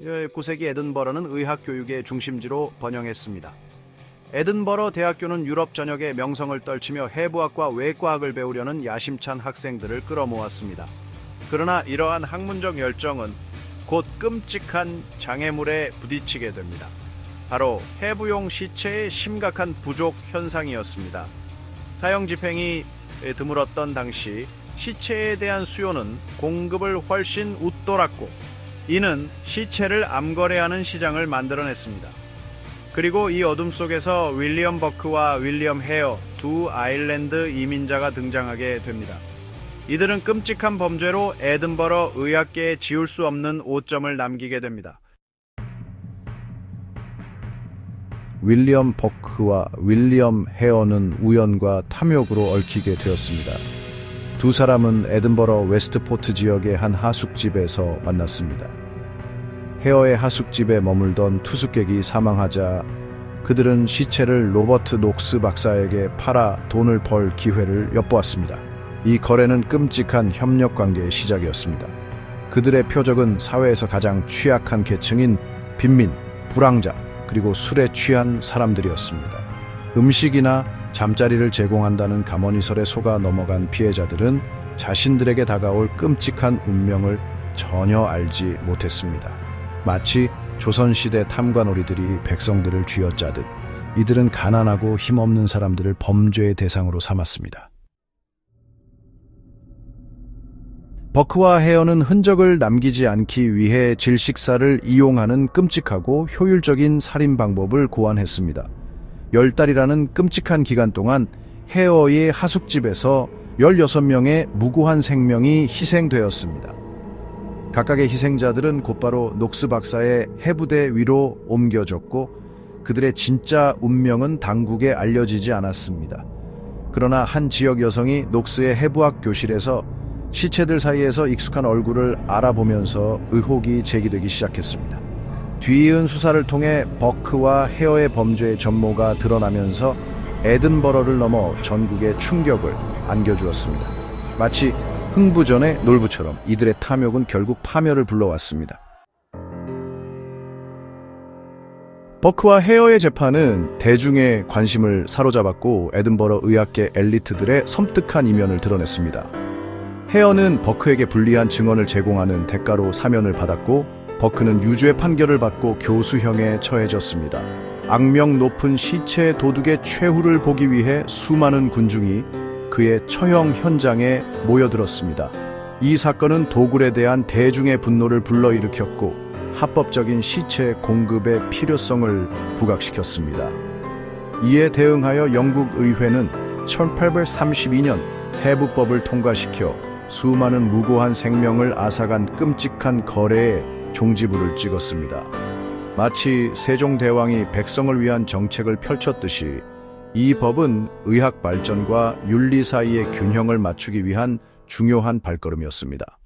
19세기 에든버러는 의학 교육의 중심지로 번영했습니다. 에든버러 대학교는 유럽 전역의 명성을 떨치며 해부학과 외과학을 배우려는 야심찬 학생들을 끌어모았습니다. 그러나 이러한 학문적 열정은 곧 끔찍한 장애물에 부딪히게 됩니다. 바로 해부용 시체의 심각한 부족 현상이었습니다. 사형 집행이 드물었던 당시 시체에 대한 수요는 공급을 훨씬 웃돌았고 이는 시체를 암거래하는 시장을 만들어냈습니다. 그리고 이 어둠 속에서 윌리엄 버크와 윌리엄 헤어 두 아일랜드 이민자가 등장하게 됩니다. 이들은 끔찍한 범죄로 에든버러 의학계에 지울 수 없는 오점을 남기게 됩니다. 윌리엄 버크와 윌리엄 헤어는 우연과 탐욕으로 얽히게 되었습니다. 두 사람은 에든버러 웨스트포트 지역의 한 하숙집에서 만났습니다. 헤어의 하숙집에 머물던 투숙객이 사망하자 그들은 시체를 로버트 녹스 박사에게 팔아 돈을 벌 기회를 엿보았습니다. 이 거래는 끔찍한 협력 관계의 시작이었습니다. 그들의 표적은 사회에서 가장 취약한 계층인 빈민, 불황자, 그리고 술에 취한 사람들이었습니다. 음식이나 잠자리를 제공한다는 감언이설에 속아 넘어간 피해자들은 자신들에게 다가올 끔찍한 운명을 전혀 알지 못했습니다. 마치 조선시대 탐관오리들이 백성들을 쥐어짜듯 이들은 가난하고 힘없는 사람들을 범죄의 대상으로 삼았습니다. 버크와 헤어는 흔적을 남기지 않기 위해 질식사를 이용하는 끔찍하고 효율적인 살인 방법을 고안했습니다. 열 달이라는 끔찍한 기간 동안 헤어의 하숙집에서 16명의 무고한 생명이 희생되었습니다. 각각의 희생자들은 곧바로 녹스 박사의 해부대 위로 옮겨졌고 그들의 진짜 운명은 당국에 알려지지 않았습니다. 그러나 한 지역 여성이 녹스의 해부학 교실에서 시체들 사이에서 익숙한 얼굴을 알아보면서 의혹이 제기되기 시작했습니다. 뒤이은 수사를 통해 버크와 헤어의 범죄의 전모가 드러나면서 에든버러를 넘어 전국에 충격을 안겨주었습니다. 마치 흥부전의 놀부처럼 이들의 탐욕은 결국 파멸을 불러왔습니다. 버크와 헤어의 재판은 대중의 관심을 사로잡았고 에든버러 의학계 엘리트들의 섬뜩한 이면을 드러냈습니다. 헤어는 버크에게 불리한 증언을 제공하는 대가로 사면을 받았고 버크는 유죄 판결을 받고 교수형에 처해졌습니다. 악명 높은 시체 도둑의 최후를 보기 위해 수많은 군중이 그의 처형 현장에 모여들었습니다. 이 사건은 도굴에 대한 대중의 분노를 불러일으켰고 합법적인 시체 공급의 필요성을 부각시켰습니다. 이에 대응하여 영국 의회는 1832년 해부법을 통과시켜 수많은 무고한 생명을 앗아간 끔찍한 거래에 종지부를 찍었습니다. 마치 세종대왕이 백성을 위한 정책을 펼쳤듯이 이 법은 의학 발전과 윤리 사이의 균형을 맞추기 위한 중요한 발걸음이었습니다.